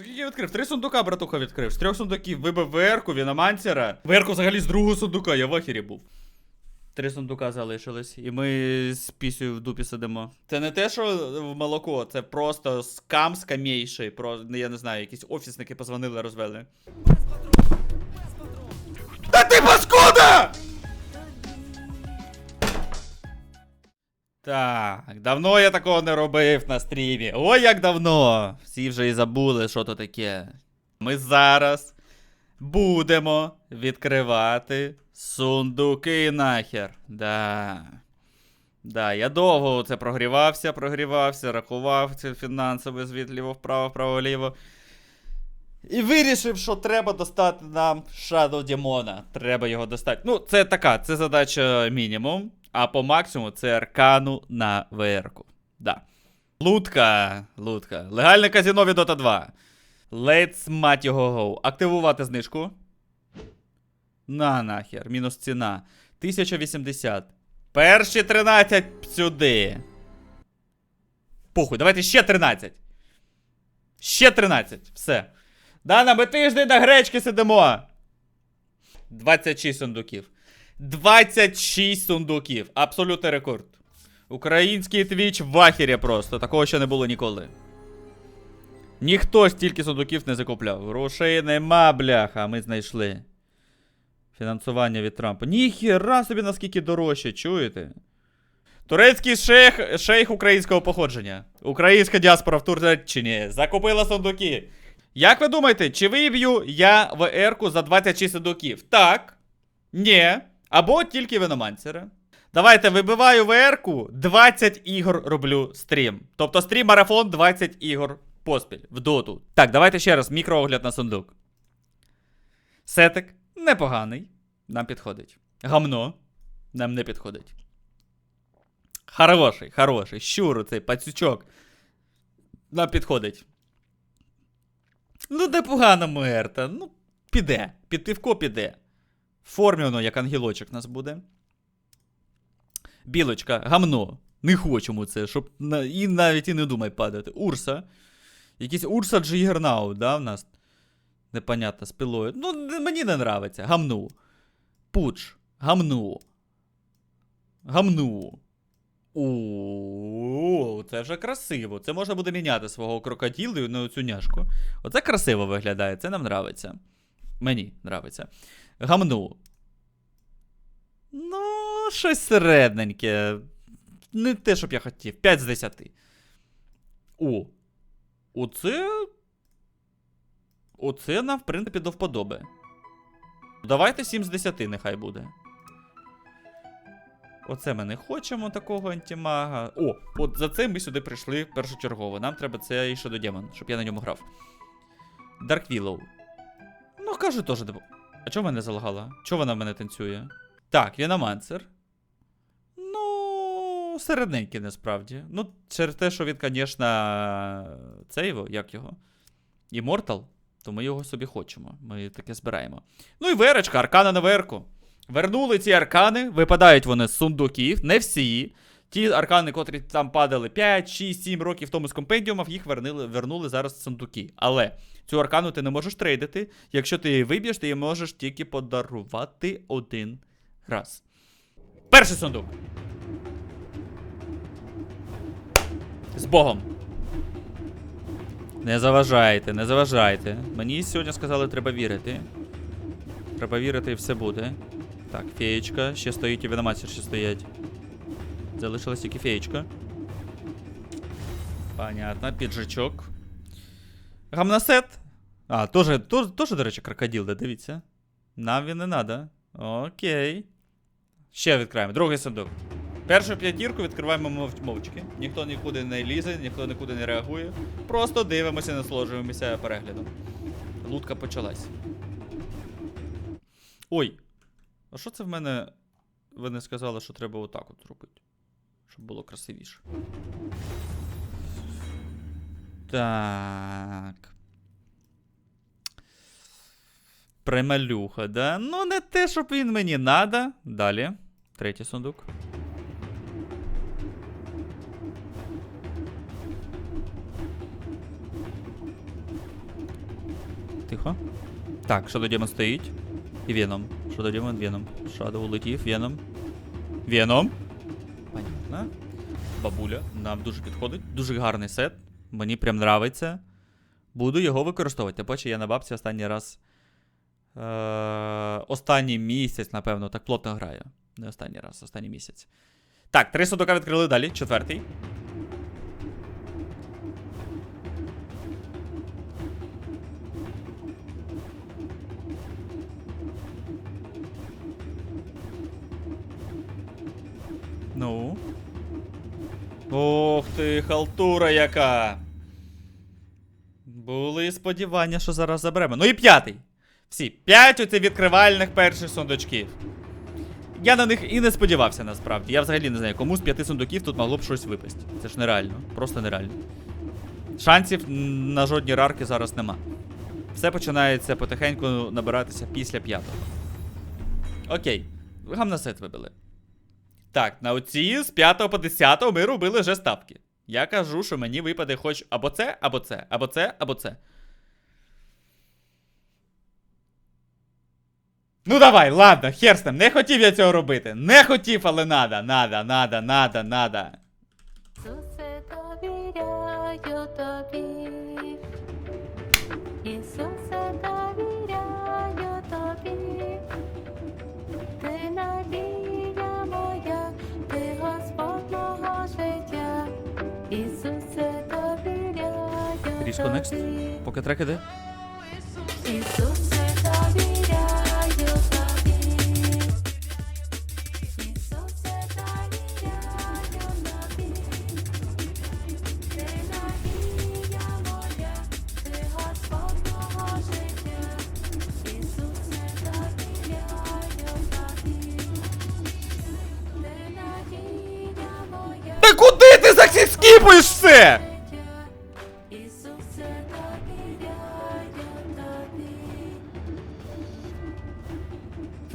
Скільки я відкрив? Три сундука, братуха, відкрив. З трьох сундуків вибив верку, віномансера. Верку взагалі з другого сундука, я в ахері був. Три сундука залишились, і ми з пісею в дупі сидимо. Це не те, що в молоко, це просто скам скамейший. Про, я не знаю, якісь офісники позвонили, розвели. Та ти паскуда! Так, давно я такого не робив на стрімі. Ой, як давно! Всі вже і забули, що то таке. Ми зараз будемо відкривати сундуки нахер. Да. Да, я довго це прогрівався, прогрівався, рахував це фінансовий звіт ліво вправо, вправо ліво. І вирішив, що треба достати нам Shadow Демона. Треба його достати. Ну, це така, це задача мінімум. А по максимуму це аркану на ВР-ку. Да. Лутка. Лутка. Легальне казіно від Dota 2. Let's мать його go. Активувати знижку. На нахер. Мінус ціна. 1080. Перші 13 сюди. Похуй, давайте ще 13. Ще 13. Все. Дана, ми тиждень на гречки сидимо. 26 сундуків. 26 сундуків. Абсолютний рекорд. Український твіч в ахері просто. Такого ще не було ніколи. Ніхто стільки сундуків не закупляв. Грошей нема, бляха, ми знайшли. Фінансування від Трампа. Ніхіра собі наскільки дорожче, чуєте? Турецький шейх, шейх українського походження. Українська діаспора в Туреччині закупила сундуки. Як ви думаєте, чи виб'ю я ВР-ку за 26 сундуків? Так. Ні. Або тільки виномансера. Давайте вибиваю ВР-ку, 20 ігор роблю стрім. Тобто стрім марафон 20 ігор поспіль в доту. Так, давайте ще раз мікроогляд на сундук. Сетик непоганий. Нам підходить. Гамно. Нам не підходить. Хороший, хороший. Щур цей пацючок. Нам підходить. Ну, непогана Муерта. Ну, піде. Під півко піде. В формі воно, як ангелочок у нас буде. Білочка, гамно. Не хочемо це, щоб на... і навіть і не думай падати. Урса. Якийсь Урса Джигернау, да, в нас? Непонятно, з пилою. Ну, мені не нравиться. Гамну. Пуч. Гамну. Гамну. О, це вже красиво. Це можна буде міняти свого крокоділу на цю няшку. Оце красиво виглядає, це нам нравиться. Мені нравиться. Гамну. Ну, щось середненьке. Не те, щоб я хотів. 5 з 10. О. Оце. Оце нам, в принципі, до вподоби. Давайте 7 з 10 нехай буде. Оце ми не хочемо такого антимага. О, от за це ми сюди прийшли першочергово. Нам треба це цей Shadow Demon, щоб я на ньому грав. Dark Willow. Ну, кажу теж. див- А чого мене залагала? Чого вона в мене танцює? Так, Віномансер. Ну, середненький насправді. Ну, через те, що він, звісно, цей як його? Immortal, то ми його собі хочемо. Ми таке збираємо. Ну і верочка, аркана на верку. Вернули ці аркани, випадають вони з сундуків, не всі. Ті аркани, котрі там падали 5, 6, 7 років тому з компендіумів, їх вернули, вернули зараз в сундуки. Але цю аркану ти не можеш трейдити. Якщо ти її виб'єш, ти її можеш тільки подарувати один раз. Перший сундук. З Богом. Не заважайте, не заважайте. Мені сьогодні сказали, треба вірити. Треба вірити і все буде. Так, феєчка. Ще стоїть і виномастер ще стоять. Залишилась тільки феєчка. Понятно, піджачок. Гамнасет. А, тоже, тоже, до речі, крокодил, да, дивіться. Нам він не надо. Окей. Ще відкриваємо. Другий сундук. Першу п'ятірку відкриваємо мов- мовчки. Ніхто нікуди не лізе, ніхто нікуди не реагує. Просто дивимося, насолоджуємося переглядом. Лутка почалась. Ой. А що це в мене. Ви не сказали, що треба отак от робити. Щоб було красивіше. Так. Прималюха, да? Ну, не те, щоб він мені надо. Далі. Третій сундук. тихо. Так, Shadow Demon стоїть. І Веном. Shadow Demon, Веном. Shadow улетів, Веном. Веном. Понятно. Бабуля. Нам дуже підходить. Дуже гарний сет. Мені прям нравиться. Буду його використовувати. Тим паче я на бабці останній раз. Е- останній місяць, напевно, так плотно граю. Не останній раз, останній місяць. Так, три судока відкрили далі. Четвертий. Ну. Ох ти, халтура яка. Були сподівання, що зараз заберемо. Ну і п'ятий. Всі, п'ять оце відкривальних перших сундучків. Я на них і не сподівався насправді. Я взагалі не знаю, кому з п'яти сундуків тут могло б щось випасти. Це ж нереально. Просто нереально. Шансів на жодні рарки зараз нема. Все починається потихеньку набиратися після п'ятого. Окей. Гамнасет вибили. Так, на оці з 5 по 10 ми робили вже ставки. Я кажу, що мені випаде хоч або це, або це, або це, або це. Ну давай, ладно, хер з тим, не хотів я цього робити. Не хотів, але надо, надо, надо, надо, надо. Ісусе, довіряю тобі. Ісусе, довіряю тобі. Ти надія довіряю Різко next. тобі. Поки трек іде.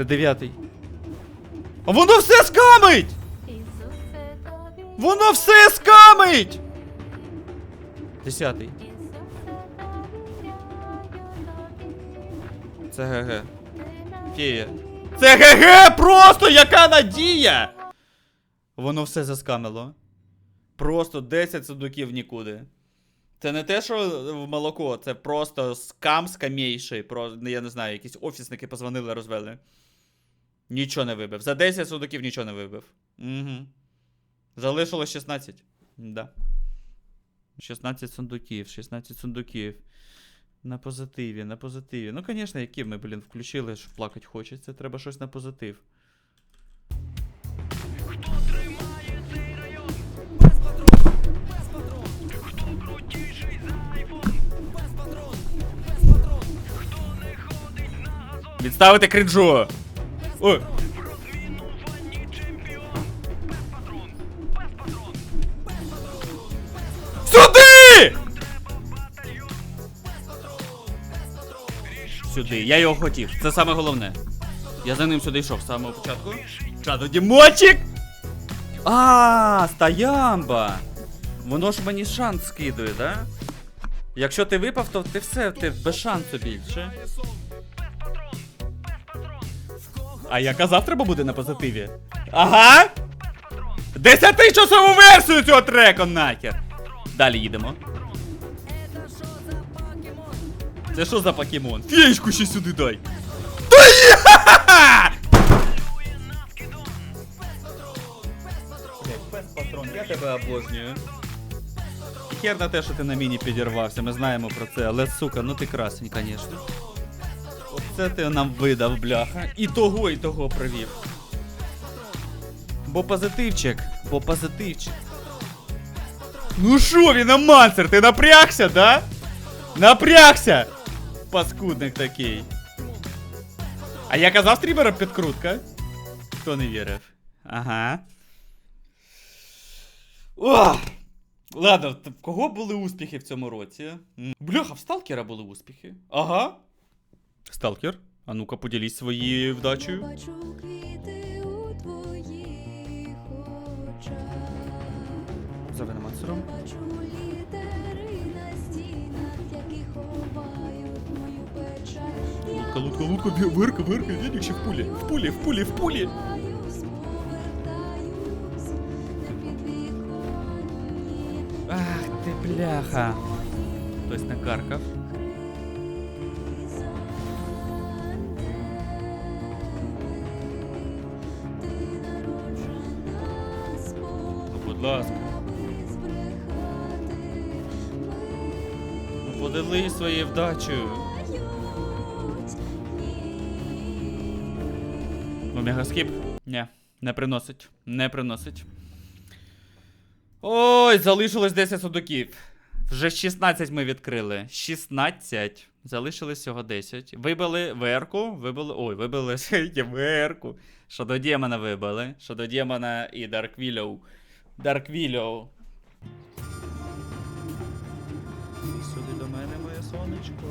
Дев'ятий. А воно все скамить! Воно все скамить! Десятий. Це ГГ. Фея. Це ГГ просто яка надія! Воно все заскамило. Просто 10 судуків нікуди. Це не те, що в молоко, це просто скам скамейший. Про, я не знаю, якісь офісники позвонили, розвели. Нічого не вибив. За 10 судуків нічого не вибив. Угу. Залишилось 16. Да. 16 сундуків, 16 сундуків. На позитиві, на позитиві. Ну, звісно, які ми, блін, включили, що плакати хочеться. Треба щось на позитив. Хто тримає цей район? Без патрон! Без патрон! Хто крутіший за айфон? Без патрон! Без патрон! Хто не ходить на газон? Відставити кринжу! Ой! Сюди! Сюди. Я його хотів. Це саме головне. Я за ним сюди йшов з самого початку. Чадо Дімочик! А, стоямба! Воно ж мені шанс скидує, да? Якщо ти випав, то ти все, ти без шансу більше. А я казав, треба буде на позитиві. Ага! Десятичасову версію цього треку нахер! Далі їдемо. Це що за покемон? Феєчку ще сюди дай! Та я! Пес патрон, я тебе обожнюю. Хер на те, що ти на міні підірвався, ми знаємо про це, але сука, ну ти красень, звісно. Оце ти нам видав, бляха. І того, і того привів. Бо позитивчик, бо позитивчик. Ну шо, Віномансер, ти напрягся, да? Напрягся! Паскудник такий. А я казав стрімерам підкрутка? Хто не вірив? Ага. Ох! Ладно, в кого були успіхи в цьому році? Бляха, в сталкера були успіхи. Ага. Сталкер, а ну-ка поділись своєю вдачею. Бачу квіти у твоїх очах. За Бачу літери на стінах, які ховають мою Лутка, лутка, лутка, вирка, вирка, Венік ще в пулі. В пулі, в пулі, в пулі. Ах ти бляха. Хтось накаркав. Ласка. Ну, своєю вдачею. Омега скіп? Ні, не приносить. Не приносить. Ой, залишилось 10 судоків. Вже 16 ми відкрили. 16. Залишилось всього 10. Вибили верку, вибили. Ой, вибили верку. Що до демона вибили. Що до демона і Dark Willow. І Сюди до мене, моє сонечко.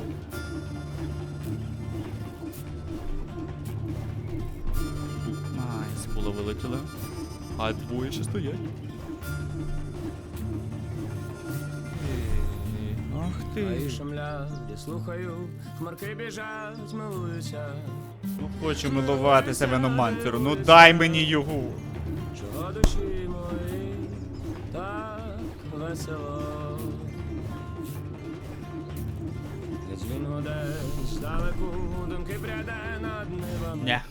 Ай, з пула вилетіли. А двоє ще стоять. Е, Ах А ти. і шумлять, я слухаю, хмарки біжать, милуюся. Ну хочу милуватися веноманцеру. Ну дай мені його. Чого душі Ня.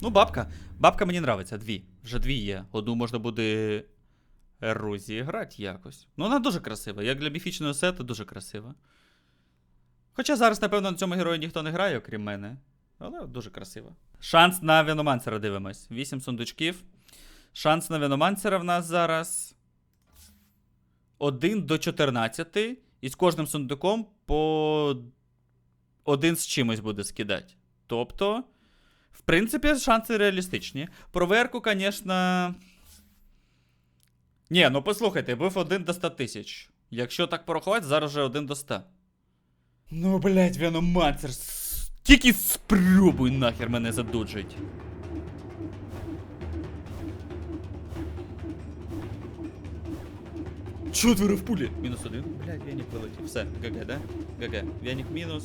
Ну, бабка. Бабка мені нравиться, дві. Вже дві є. Одну можна буде розіграти якось. Ну, вона дуже красива. Як для міфічного сету, дуже красива. Хоча зараз, напевно, на цьому герої ніхто не грає, окрім мене. Але дуже красива. Шанс на Веноманцера дивимось. 8 сундучків. Шанс на Веноманцера в нас зараз. 1 до 14. І з кожним сундуком по один з чимось буде скидати. Тобто. В принципі, шанси реалістичні. Про верку, звісно. Ні, ну послухайте, був 1 до 100 тисяч. Якщо так порахувати, зараз вже 1 до 100. Ну, блять, Веноманцер. с- Тільки спробуй нахер мене задуджить. Четверо в пулі. Мінус один. Блять, Венік вилетів. Все, ГГ, да? ГГ. Венік мінус.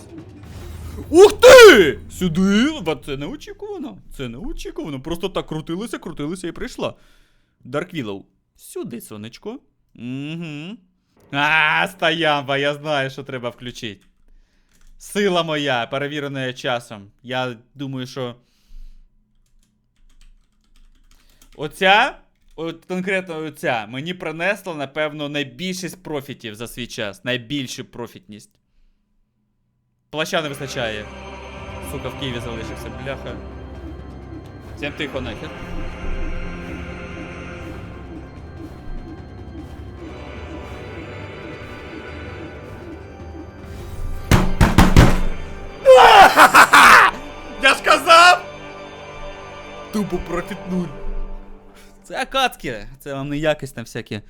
Ух ти! Сюди! Ба, Це неочікувано. Це неочікувано. Просто так крутилося, крутилося і прийшла. Dark Willow. Сюди, сонечко. Угу. А, стоямба, я знаю, що треба включити. Сила моя, перевірена часом. Я думаю, що. Оця, от конкретно оця, мені принесла, напевно, найбільшість профітів за свій час. Найбільшу профітність. Плаща не вистачає. Сука, в Києві залишився, бляха. Всім тихо нахер. Я ж казав! Тупо профіт нуль. Це акацьке. Це вам не якість там всякі.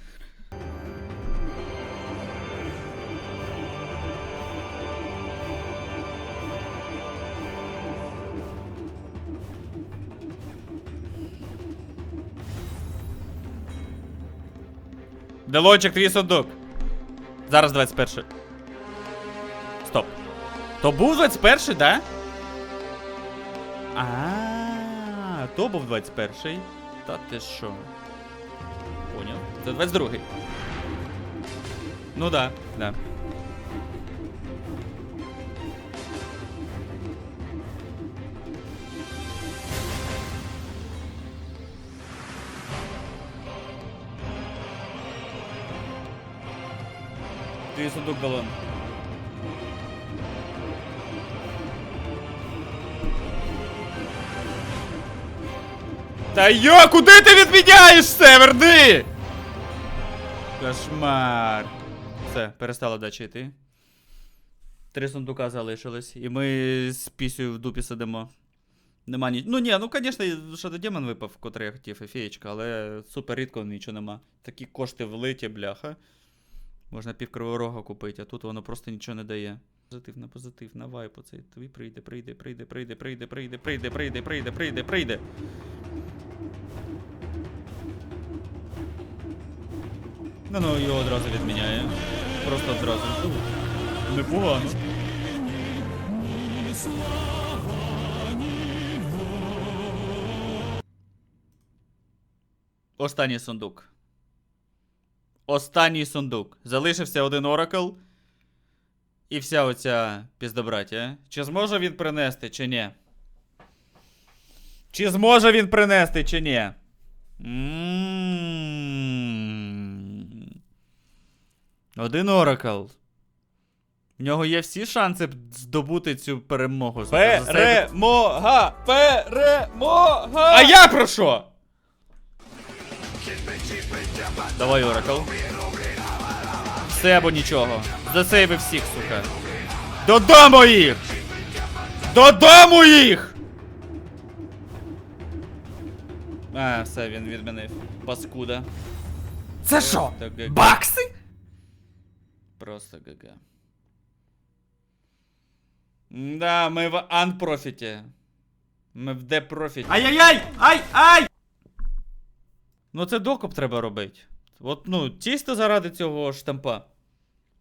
Делончик, твій сундук. Зараз 21. Стоп. То був 21, да? А, то був 21. Та ти що? Поняв. Це 22. Ну да, да. Твій сундук Далон. Та йо, куди ти відміняєшся, верни? Кошмар. Все, перестала дача йти. Три сундука залишилось, і ми з пісю в дупі сидимо. Нема ні. Ну ні, ну звісно, що демон випав, котрий я хотів, і але супер рідко нічого нема. Такі кошти влиті, бляха. Можна пів криворога купити, а тут воно просто нічого не дає. Позитивно, позитивно, вайп оцей. Тобі прийде, прийде, прийде, прийде, прийде, прийде, прийде, прийде, прийде, прийде, прийде. Ну ну його одразу відміняє. Просто одразу. Непогано. Останній сундук. Останній сундук. Залишився один оракл. І вся оця піздобратія. Чи зможе він принести, чи ні? Чи зможе він принести, чи ні? Ммм. Один оракл. В нього є всі шанси здобути цю перемогу. Перемога! Перемога! А я про що? Давай, Оракл. Все або нічого. Засейви всіх, сука. Додому їх! Додому їх! А, все, він відмінив. Паскуда. Це що? Бакси? Просто ГГ. Да, ми в анпрофіті. Ми в депрофіті. Ай-яй-яй! Ай-ай! Ну це докуп треба робити. От, ну, чисто заради цього штампа.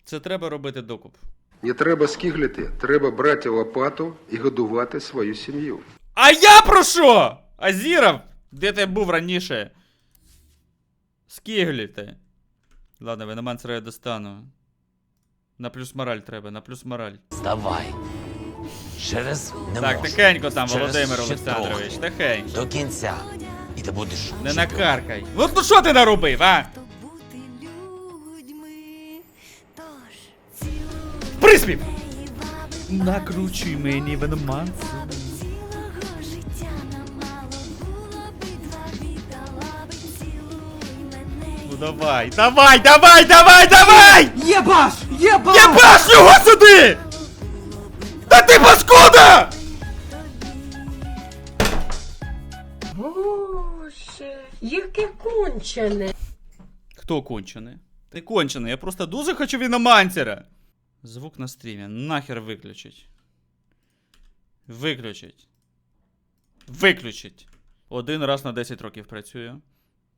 Це треба робити докуп. Не треба скиглити, треба брати лопату і годувати свою сім'ю. А я про що? Азіров? Де ти був раніше? Скігліте. Ладно, виномансера я достану. На плюс мораль треба, на плюс мораль. Вставай. Через не так, можна. тихенько там, Через Володимир ще Олександрович, трохи. тихенько. До кінця. І ти будеш. Не чемпіоном. накаркай. От ну що ти наробив, а? То бути людьми. Тож цілуй Приспів! Накручуй мені виноманс. Давай, давай, давай, давай, давай! Єбаш! Єбаш! Єбаш його сюди! Та ти паскуда! Боже, яке кончене. Хто кончений? Ти кончений, я просто дуже хочу віномансера. Звук на стрімі. Нахер виключить. Виключить. Виключить. Один раз на 10 років працює.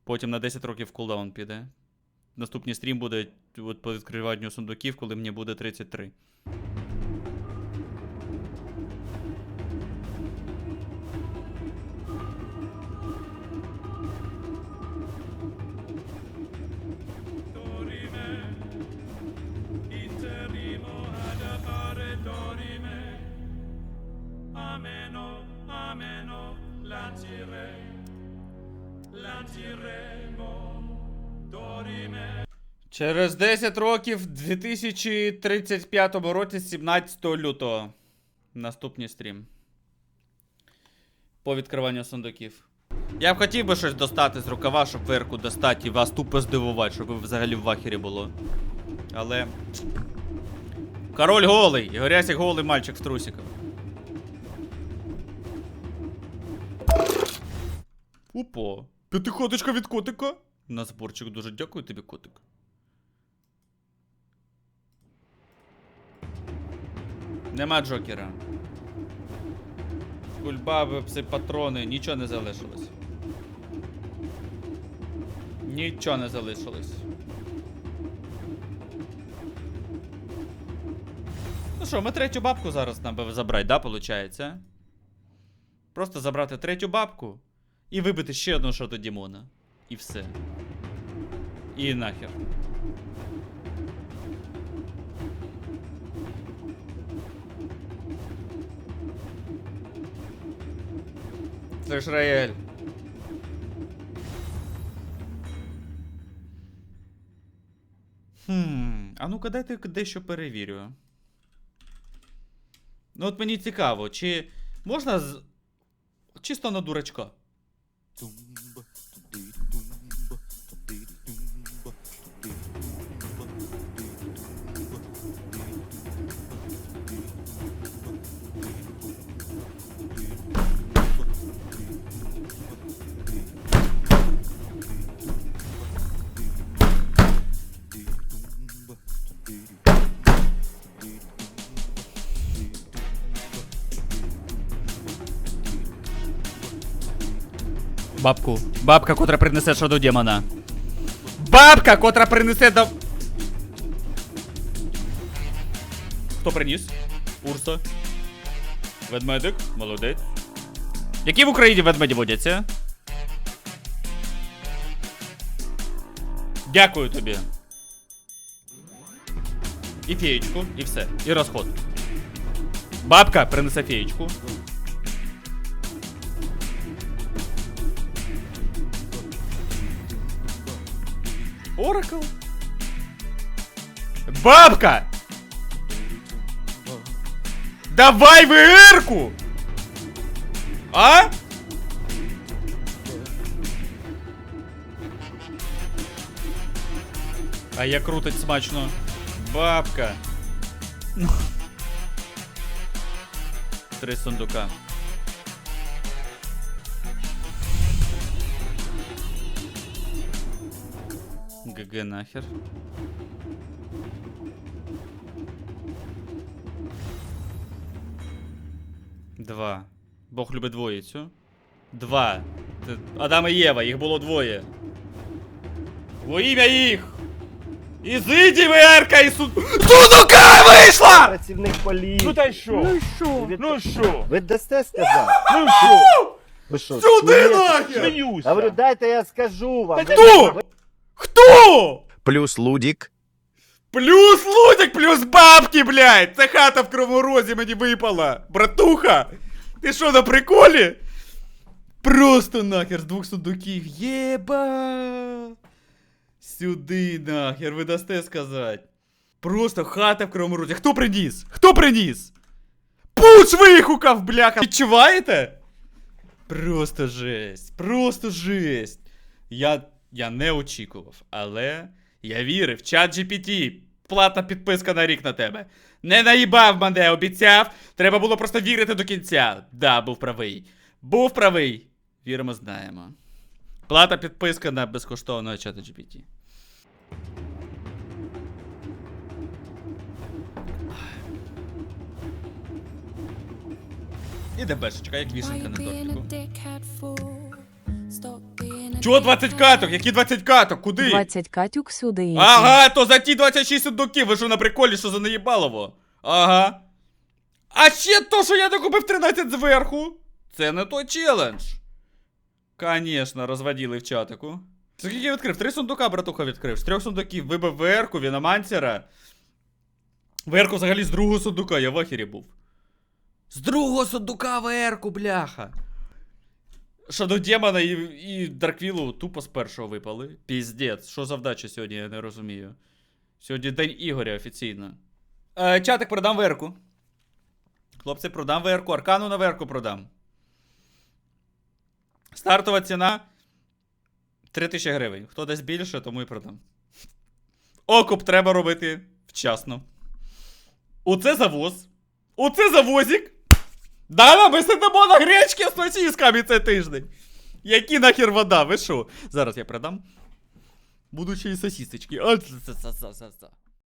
Потім на 10 років кулдаун піде. Наступний стрім буде от по відкриванню сундуків, коли мені буде 33. Через 10 років в 2035 році, 17 лютого. Наступний стрім. По відкриванню сундуків. Я б хотів би щось достати з рукава, щоб вирку достати і вас тупо здивувати, щоб ви взагалі в вахері було. Але. Король голий! І горясик голий мальчик з трусиком. Опа. П'ятиходочка від котика. На зборчик дуже дякую тобі, котик. Нема Джокера. Кульбаби, пси патрони, нічого не залишилось. Нічого не залишилось. Ну що, ми третю бабку зараз нам забрати, да, получається? Просто забрати третю бабку і вибити ще одну шоту Дімона. І все. І нахер. Це ж Раель. Хм, а ну-ка дайте дещо перевірю. Ну от мені цікаво, чи можна з... чисто на дурачка. 总 Бабку. Бабка, котра принесе що демона. Бабка, котра принесе до. Хто приніс? Урса. Ведмедик, молодець. Які в Україні ведмеді водяться? Дякую тобі. І феєчку, і все. І розход. Бабка принесе феєчку. Оракл. Бабка! Давай ВР-ку! А? А я крутить смачно. Бабка. Три сундука. ГГ нахер. Два. Бог любить двоїцю. Два. Це Адам і Єва, їх було двоє. Во ім'я їх! Ізиді ВРК і суд... Сундука вийшла! Працівник поліції. Ну та й що? Ну що? Ну що? Ви дасте сказати? Ну що? Ви що? Сюди нахер! Сміюся. Говорю, дайте я скажу вам. Ви- Хто? ви- Хто? Плюс Лудік. Плюс лудик, плюс бабки, блядь! Це хата в Кривому Розі мені випала. Братуха! Ти що, на приколі? Просто нахер з двох сундуків. Єба! Сюди нахер, ви дасте сказати. Просто хата в Кривому Розі. Хто приніс? Хто приніс? Пуч вихукав, бляха! Відчуваєте? Просто жесть, просто жесть. Я, я не очікував, але я вірив. Чат GPT. Платна підписка на рік на тебе. Не наїбав мене, обіцяв. Треба було просто вірити до кінця. Да, був правий. Був правий. Віримо, знаємо. Плата підписка на безкоштовного чата GPT. І дебешечка, як вішенка на тортику. Чого 20 каток? Які 20 каток? Куди? 20 катюк сюди. Ага, то за ті 26 сундуків, ви що на приколі, що за наїбалово? Ага. А ще то, що я докупив 13 зверху. Це не той челендж. Конечно, розводіли в чатику. Скільки я відкрив? Три сундука, братуха, відкрив. З трьох сундуків вибив ВР-ку, Віномансера. ВР-ку взагалі з другого сундука, я в ахері був. З другого сундука ВР-ку, бляха. Shadow Демона і, і Дарквілу тупо з першого випали. Піздець, що за вдача сьогодні, я не розумію. Сьогодні день Ігоря офіційно. Е, чатик продам верку. Хлопці, продам верку, аркану на верку продам. Стартова ціна 3000 гривень. Хто дасть більше, тому і продам. Окуп треба робити вчасно. Оце завоз. Оце завозик. Да, ми сидимо на гречки з сосісками цей тиждень. Які нахер вода, ви що? Зараз я продам. Будучи сосісочки.